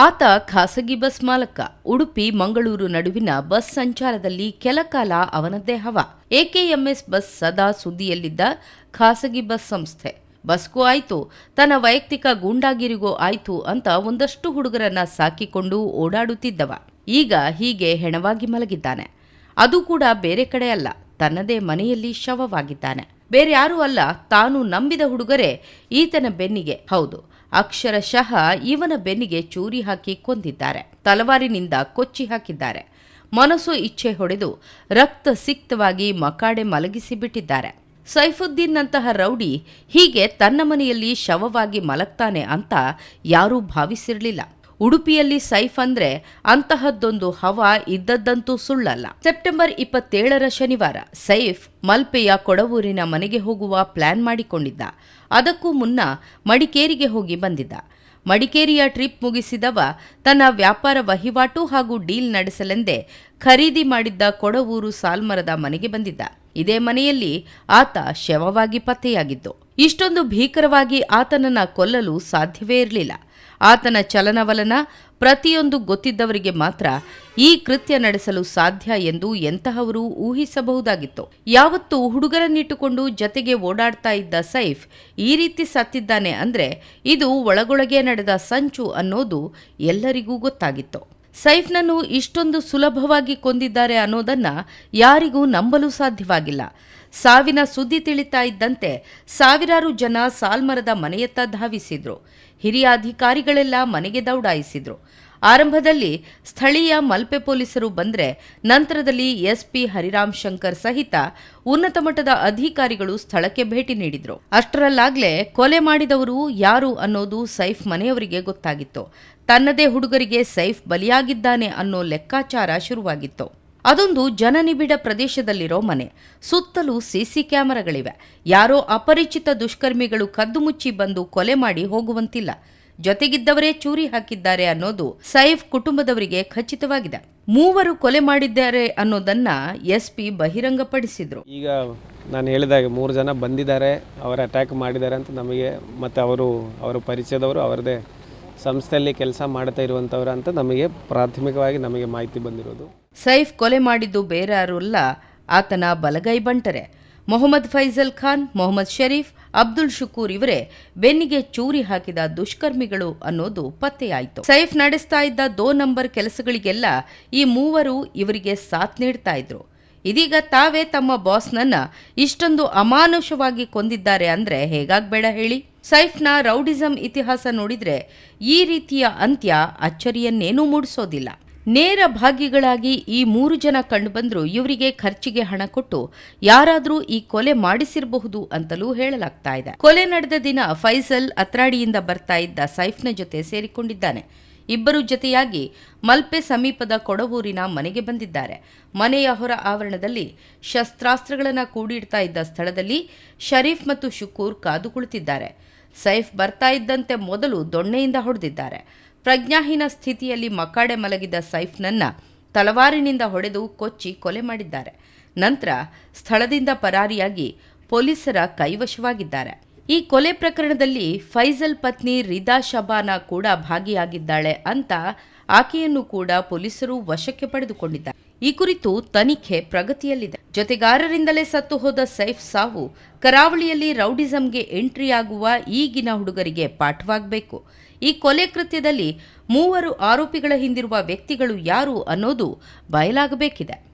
ಆತ ಖಾಸಗಿ ಬಸ್ ಮಾಲಕ, ಉಡುಪಿ, ಮಂಗಳೂರು ನಡುವಿನ ಬಸ್ ಸಂಚಾರದಲ್ಲಿ ಕೆಲಕಾಲ ಅವನದ್ದೇ ಹವ. ಎಕೆಎಂಎಸ್ ಬಸ್ ಸದಾ ಸುದ್ದಿಯಲ್ಲಿದ್ದ ಖಾಸಗಿ ಬಸ್ ಸಂಸ್ಥೆ. ಬಸ್ಗೂ ಆಯ್ತು, ತನ್ನ ವೈಯಕ್ತಿಕ ಗೂಂಡಾಗಿರಿಗೂ ಆಯ್ತು ಅಂತ ಒಂದಷ್ಟು ಹುಡುಗರನ್ನ ಸಾಕಿಕೊಂಡು ಓಡಾಡುತ್ತಿದ್ದವ. ಈಗ ಹೀಗೆ ಹೆಣವಾಗಿ ಮಲಗಿದ್ದಾನೆ. ಅದು ಕೂಡ ಬೇರೆ ಕಡೆ ಅಲ್ಲ, ತನ್ನದೇ ಮನೆಯಲ್ಲಿ ಶವವಾಗಿದ್ದಾನೆ. ಬೇರೆ ಯಾರೂ ಅಲ್ಲ, ತಾನು ನಂಬಿದ ಹುಡುಗರೇ ಈತನ ಬೆನ್ನಿಗೆ. ಹೌದು ಅಕ್ಷರಶಃ ಇವನ ಬೆನ್ನಿಗೆ ಚೂರಿ ಹಾಕಿ ಕೊಂದಿದ್ದಾರೆ. ತಲವಾರಿನಿಂದ ಕೊಚ್ಚಿ ಹಾಕಿದ್ದಾರೆ. ಮನಸ್ಸು ಇಚ್ಛೆ ಹೊಡೆದು ರಕ್ತ ಸಿಕ್ತವಾಗಿ ಮಕಾಡೆ ಮಲಗಿಸಿ ಬಿಟ್ಟಿದ್ದಾರೆ. ಸೈಫುದ್ದೀನ್ನಂತಹ ರೌಡಿ ಹೀಗೆ ತನ್ನ ಮನೆಯಲ್ಲಿ ಶವವಾಗಿ ಮಲಗ್ತಾನೆ ಅಂತ ಯಾರೂ ಭಾವಿಸಿರಲಿಲ್ಲ. ಉಡುಪಿಯಲ್ಲಿ ಸೈಫ್ ಅಂದ್ರೆ ಅಂತಹದ್ದೊಂದು ಹವಾ ಇದ್ದದ್ದಂತೂ ಸುಳ್ಳಲ್ಲ. ಸೆಪ್ಟೆಂಬರ್ ಇಪ್ಪತ್ತೇಳರ ಶನಿವಾರ ಸೈಫ್ ಮಲ್ಪೆಯ ಕೊಡವೂರಿನ ಮನೆಗೆ ಹೋಗುವ ಪ್ಲಾನ್ ಮಾಡಿಕೊಂಡಿದ್ದ. ಅದಕ್ಕೂ ಮುನ್ನ ಮಡಿಕೇರಿಗೆ ಹೋಗಿ ಬಂದಿದ್ದ. ಮಡಿಕೇರಿಯ ಟ್ರಿಪ್ ಮುಗಿಸಿದವ ತನ್ನ ವ್ಯಾಪಾರ ವಹಿವಾಟು ಹಾಗೂ ಡೀಲ್ ನಡೆಸಲೆಂದೇ ಖರೀದಿ ಮಾಡಿದ್ದ ಕೊಡವೂರು ಸಾಲ್ಮರದ ಮನೆಗೆ ಬಂದಿದ್ದ. ಇದೇ ಮನೆಯಲ್ಲಿ ಆತ ಶವವಾಗಿ ಪತ್ತೆಯಾಗಿದ್ದು, ಇಷ್ಟೊಂದು ಭೀಕರವಾಗಿ ಆತನನ್ನ ಕೊಲ್ಲಲು ಸಾಧ್ಯವೇ ಇರಲಿಲ್ಲ. ಆತನ ಚಲನವಲನ ಪ್ರತಿಯೊಂದು ಗೊತ್ತಿದ್ದವರಿಗೆ ಮಾತ್ರ ಈ ಕೃತ್ಯ ನಡೆಸಲು ಸಾಧ್ಯ ಎಂದು ಎಂತಹವರು ಊಹಿಸಬಹುದಾಗಿತ್ತು. ಯಾವತ್ತೂ ಹುಡುಗರನ್ನಿಟ್ಟುಕೊಂಡು ಜತೆಗೆ ಓಡಾಡ್ತಾ ಇದ್ದ ಸೈಫ್ ಈ ರೀತಿ ಸತ್ತಿದ್ದಾನೆ ಅಂದ್ರೆ ಇದು ಒಳಗೊಳಗೆ ನಡೆದ ಸಂಚು ಅನ್ನೋದು ಎಲ್ಲರಿಗೂ ಗೊತ್ತಾಗಿತ್ತು. ಸೈಫ್ನನ್ನು ಇಷ್ಟೊಂದು ಸುಲಭವಾಗಿ ಕೊಂದಿದ್ದಾರೆ ಅನ್ನೋದನ್ನ ಯಾರಿಗೂ ನಂಬಲು ಸಾಧ್ಯವಾಗಿಲ್ಲ. ಸಾವಿನ ಸುದ್ದಿ ತಿಳಿತಾ ಇದ್ದಂತೆ ಸಾವಿರಾರು ಜನ ಸಾಲ್ಮರದ ಮನೆಯತ್ತ ಧಾವಿಸಿದ್ರು. ಹಿರಿಯ ಅಧಿಕಾರಿಗಳೆಲ್ಲ ಮನೆಗೆ ದೌಡಾಯಿಸಿದ್ರು. ಆರಂಭದಲ್ಲಿ ಸ್ಥಳೀಯ ಮಲ್ಪೆ ಪೊಲೀಸರು ಬಂದ್ರೆ ನಂತರದಲ್ಲಿ ಎಸ್ಪಿ ಹರಿರಾಮ್ ಶಂಕರ್ ಸಹಿತ ಉನ್ನತ ಮಟ್ಟದ ಅಧಿಕಾರಿಗಳು ಸ್ಥಳಕ್ಕೆ ಭೇಟಿ ನೀಡಿದ್ರು. ಅಷ್ಟರಲ್ಲಾಗಲೇ ಕೊಲೆ ಮಾಡಿದವರು ಯಾರು ಅನ್ನೋದು ಸೈಫ್ ಮನೆಯವರಿಗೆ ಗೊತ್ತಾಗಿತ್ತು. ತನ್ನದೇ ಹುಡುಗರಿಗೆ ಸೈಫ್ ಬಲಿಯಾಗಿದ್ದಾನೆ ಅನ್ನೋ ಲೆಕ್ಕಾಚಾರ ಶುರುವಾಗಿತ್ತು. ಅದೊಂದು ಜನನಿಬಿಡ ಪ್ರದೇಶದಲ್ಲಿರೋ ಮನೆ. ಸುತ್ತಲೂ ಸಿಸಿ ಕ್ಯಾಮೆರಾಗಳಿವೆ. ಯಾರೋ ಅಪರಿಚಿತ ದುಷ್ಕರ್ಮಿಗಳು ಕದ್ದು ಮುಚ್ಚಿ ಬಂದು ಕೊಲೆ ಮಾಡಿ ಹೋಗುವಂತಿಲ್ಲ. ಜೊತೆಗಿದ್ದವರೇ ಚೂರಿ ಹಾಕಿದ್ದಾರೆ ಅನ್ನೋದು ಸೈಫ್ ಕುಟುಂಬದವರಿಗೆ ಖಚಿತವಾಗಿದೆ. ಮೂವರು ಕೊಲೆ ಮಾಡಿದ್ದಾರೆ ಅನ್ನೋದನ್ನ ಎಸ್ಪಿ ಬಹಿರಂಗಪಡಿಸಿದ್ರು. ಈಗ ನಾನು ಹೇಳಿದಾಗ ಮೂರು ಜನ ಬಂದಿದ್ದಾರೆ ಅವರ ಅಟ್ಯಾಕ್ ಮಾಡಿದ್ದಾರೆ ಅಂತ ನಮಗೆ ಮತ್ತು ಅವರು ಅವರ ಪರಿಚಯದವರು ಅವರದೇ ಸಂಸ್ಥೆಯಲ್ಲಿ ಕೆಲಸ ಮಾಡ್ತಾ ಇರುವಂಥವ್ರು ಅಂತ ನಮಗೆ ಪ್ರಾಥಮಿಕವಾಗಿ ನಮಗೆ ಮಾಹಿತಿ ಬಂದಿರೋದು. ಸೈಫ್ ಕೊಲೆ ಮಾಡಿದ್ದು ಬೇರೆ ಯಾರು ಅಲ್ಲ ಆತನ ಬಲಗೈ ಬಂಟರೆ. ಮೊಹಮ್ಮದ್ ಫೈಜಲ್ ಖಾನ್ ಮೊಹಮ್ಮದ್ ಶರೀಫ್ ಅಬ್ದುಲ್ ಶುಕೂರ್ ಇವರೇ ಬೆನ್ನಿಗೆ ಚೂರಿ ಹಾಕಿದ ದುಷ್ಕರ್ಮಿಗಳು ಅನ್ನೋದು ಪತ್ತೆಯಾಯಿತು. ಸೈಫ್ ನಡೆಸ್ತಾ ಇದ್ದ ದೋ ನಂಬರ್ ಕೆಲಸಗಳಿಗೆಲ್ಲ ಈ ಮೂವರು ಇವರಿಗೆ ಸಾಥ್ ನೀಡ್ತಾ ಇದ್ರು. ಇದೀಗ ತಾವೇ ತಮ್ಮ ಬಾಸ್ನನ್ನ ಇಷ್ಟೊಂದು ಅಮಾನುಷವಾಗಿ ಕೊಂದಿದ್ದಾರೆ ಅಂದ್ರೆ ಹೇಗಾಗ್ಬೇಡ ಹೇಳಿ? ಸೈಫ್ನ ರೌಡಿಸಂ ಇತಿಹಾಸ ನೋಡಿದ್ರೆ ಈ ರೀತಿಯ ಅಂತ್ಯ ಅಚ್ಚರಿಯನ್ನೇನೂ ಮೂಡಿಸೋದಿಲ್ಲ. ನೇರ ಭಾಗಿಗಳಾಗಿ ಈ ಮೂರು ಜನ ಕಂಡುಬಂದರೂ ಇವರಿಗೆ ಖರ್ಚಿಗೆ ಹಣ ಕೊಟ್ಟು ಯಾರಾದರೂ ಈ ಕೊಲೆ ಮಾಡಿಸಿರಬಹುದು ಅಂತಲೂ ಹೇಳಲಾಗ್ತಾ ಇದೆ. ಕೊಲೆ ನಡೆದ ದಿನ ಫೈಸಲ್ ಅತ್ರಾಡಿಯಿಂದ ಬರ್ತಾ ಇದ್ದ ಸೈಫ್ನ ಜೊತೆ ಸೇರಿಕೊಂಡಿದ್ದಾನೆ. ಇಬ್ಬರು ಜೊತೆಯಾಗಿ ಮಲ್ಪೆ ಸಮೀಪದ ಕೊಡವೂರಿನ ಮನೆಗೆ ಬಂದಿದ್ದಾರೆ. ಮನೆಯ ಹೊರ ಆವರಣದಲ್ಲಿ ಶಸ್ತ್ರಾಸ್ತ್ರಗಳನ್ನು ಕೂಡಿಡ್ತಾ ಇದ್ದ ಸ್ಥಳದಲ್ಲಿ ಶರೀಫ್ ಮತ್ತು ಶುಕೂರ್ ಕಾದು ಕುಳಿತಿದ್ದಾರೆ ಸೈಫ್ ಬರ್ತಾ ಇದ್ದಂತೆ ಮೊದಲು ದೊಣ್ಣೆಯಿಂದ ಹೊಡೆದಿದ್ದಾರೆ. ಪ್ರಜ್ಞಾಹೀನ ಸ್ಥಿತಿಯಲ್ಲಿ ಮಕಾಡೆ ಮಲಗಿದ್ದ ಸೈಫ್ನನ್ನ ತಲವಾರಿನಿಂದ ಹೊಡೆದು ಕೊಚ್ಚಿ ಕೊಲೆ ಮಾಡಿದ್ದಾರೆ. ನಂತರ ಸ್ಥಳದಿಂದ ಪರಾರಿಯಾಗಿ ಪೊಲೀಸರ ಕೈವಶವಾಗಿದ್ದಾರೆ. ಈ ಕೊಲೆ ಪ್ರಕರಣದಲ್ಲಿ ಫೈಜಲ್ ಪತ್ನಿ ರಿದಾ ಶಬಾನ ಕೂಡ ಭಾಗಿಯಾಗಿದ್ದಾಳೆ ಅಂತ ಆಕೆಯನ್ನು ಕೂಡ ಪೊಲೀಸರು ವಶಕ್ಕೆ ಪಡೆದುಕೊಂಡಿದ್ದಾರೆ. ಈ ಕುರಿತು ತನಿಖೆ ಪ್ರಗತಿಯಲ್ಲಿದೆ. ಜೊತೆಗಾರರಿಂದಲೇ ಸತ್ತು ಹೋದ ಸೈಫ್ ಸಾವು ಕರಾವಳಿಯಲ್ಲಿ ರೌಡಿಸಂಗೆ ಎಂಟ್ರಿಯಾಗುವ ಈಗಿನ ಹುಡುಗರಿಗೆ ಪಾಠವಾಗಬೇಕು. ಈ ಕೊಲೆ ಕೃತ್ಯದಲ್ಲಿ ಮೂವರು ಆರೋಪಿಗಳ ಹಿಂದಿರುವ ವ್ಯಕ್ತಿಗಳು ಯಾರು ಅನ್ನೋದು ಬಯಲಾಗಬೇಕಿದೆ.